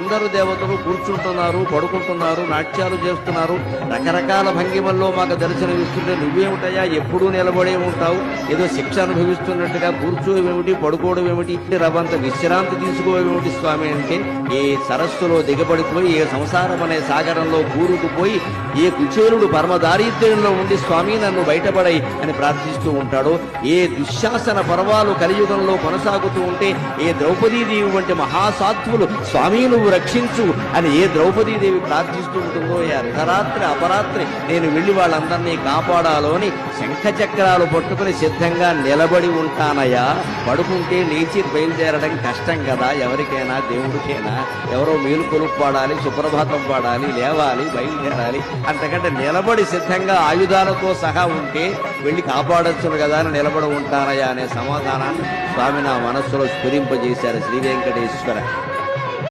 అందరు దేవతలు కూర్చుంటున్నారు పడుకుంటున్నారు నాట్యాలు చేస్తున్నారు. రకరకాల భంగిమల్లో మాకు దర్శనమిస్తుంటే నువ్వేమిటయా ఎప్పుడూ నిలబడే ఉంటావు. ఏదో శిక్ష అనుభవిస్తున్నట్టుగా కూర్చోవేమిటి పడుకోవడం ఏమిటి రవంత విశ్రాంతి తీసుకోవేమిటి స్వామి అంటే ఏ సరస్సులో దిగబడిపోయి ఏ సంసారం అనే సాగరంలో కూరుకుపోయి ఏ కుచేరుడు పరమ దారిద్ర్యంలో ఉండి స్వామి నన్ను బయటపడై అని ప్రార్థిస్తూ ఉంటాడో ఏ దుశ్శాసన పర్వాలు కలియుగంలో కొనసాగుతూ ఉంటే ఏ ద్రౌపదీదేవి వంటి మహాసాత్వులు స్వామి నువ్వు రక్షించు అని ఏ ద్రౌపదీదేవి ప్రార్థిస్తూ ఉంటుందో ఏ అర్ధరాత్రి అపరాత్రి నేను వెళ్ళి వాళ్ళందరినీ కాపాడాలో అని శంఖ చక్రాలు పట్టుకుని సిద్ధంగా నిలబడి ఉంటానయ్యా. పడుకుంటే లేచి బయలుదేరడం కష్టం కదా ఎవరికైనా దేవుడికైనా. ఎవరో మేలుకొలు పాడాలి సుప్రభాతం పాడాలి లేవాలి బయలుదేరాలి. అంతకంటే నిలబడి సిద్ధంగా ఆయుధాలతో సహా ఉంటే వెళ్ళి కాపాడచ్చును కదా అని నిలబడి ఉంటానయ్యా అనే సమాధానాన్ని స్వామి నా మనస్సులో స్ఫురింపజేశారు శ్రీ వెంకటేశ్వర.